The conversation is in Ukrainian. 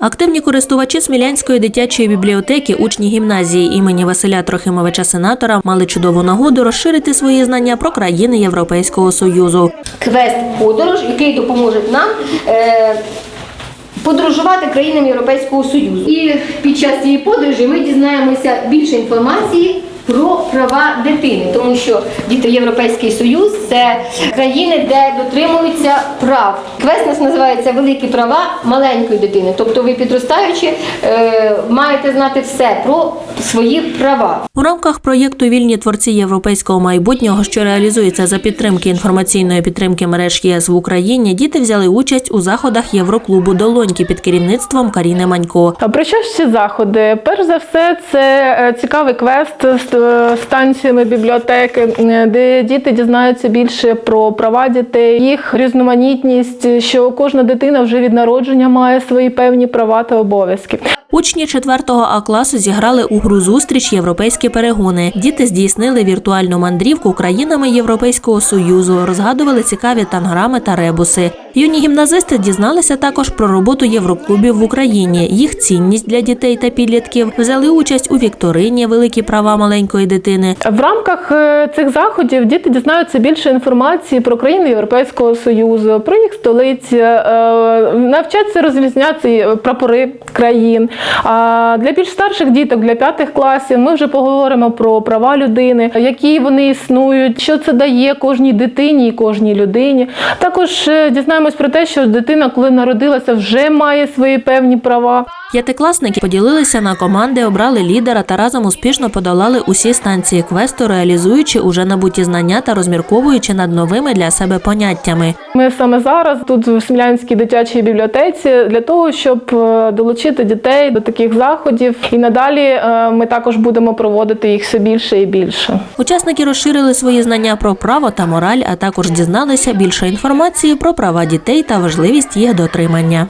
Активні користувачі Смілянської дитячої бібліотеки, учні гімназії імені Василя Трохимовича Сенатора мали чудову нагоду розширити свої знання про країни Європейського Союзу. квест подорож, який допоможе нам. Е, Подорожувати країнами Європейського Союзу. І під час цієї подорожі ми дізнаємося більше інформації про права дитини, тому що діти Європейський Союз це країни, де дотримуються прав. Квест нас називається Великі права маленької дитини. Тобто ви підростаючи е, маєте знати все про свої права. У рамках проєкту Вільні творці європейського майбутнього, що реалізується за підтримки інформаційної підтримки мереж єС в Україні, діти взяли участь у заходах Євроклубу Долоньки під керівництвом Каріни Манько. А Про що ж ці заходи? Перш за все, це е, цікавий квест станціями бібліотеки, е, де діти дізнаються більше про права дітей, їх різноманітність, що кожна дитина вже від народження має свої певні права та обов'язки. Учні 4 А класу зіграли у гру зустріч європейські перегони. Діти здійснили віртуальну мандрівку країнами Європейського союзу, розгадували цікаві танграми та ребуси. Юні гімназисти дізналися також про роботу євроклубів в Україні, їх цінність для дітей та підлітків, взяли участь у вікторині Великі права маленької дитини. В рамках е, цих заходів діти дізнаються більше інформації про країни Європейського Союзу, про їх столиці, е, навчаться розрізняти е, прапори країн. А для більш старших діток, для п'ятих класів, ми вже поговоримо про права людини, які вони існують, що це дає кожній дитині і кожній людині. Також е, дізнаємось про те, що дитина, коли народилася, вже має свої певні права. П'ятикласники поділилися на команди, обрали лідера та разом успішно подолали усі станції квесту, реалізуючи уже набуті знання та розмірковуючи над новими для себе поняттями. Ми саме зараз тут в Смілянській дитячій бібліотеці для того, щоб е, долучити дітей до таких заходів. І надалі е, ми також будемо проводити їх все більше і більше. Учасники розширили свої знання про право та мораль, а також дізналися більше інформації про права дітей та важливість їх дотримання.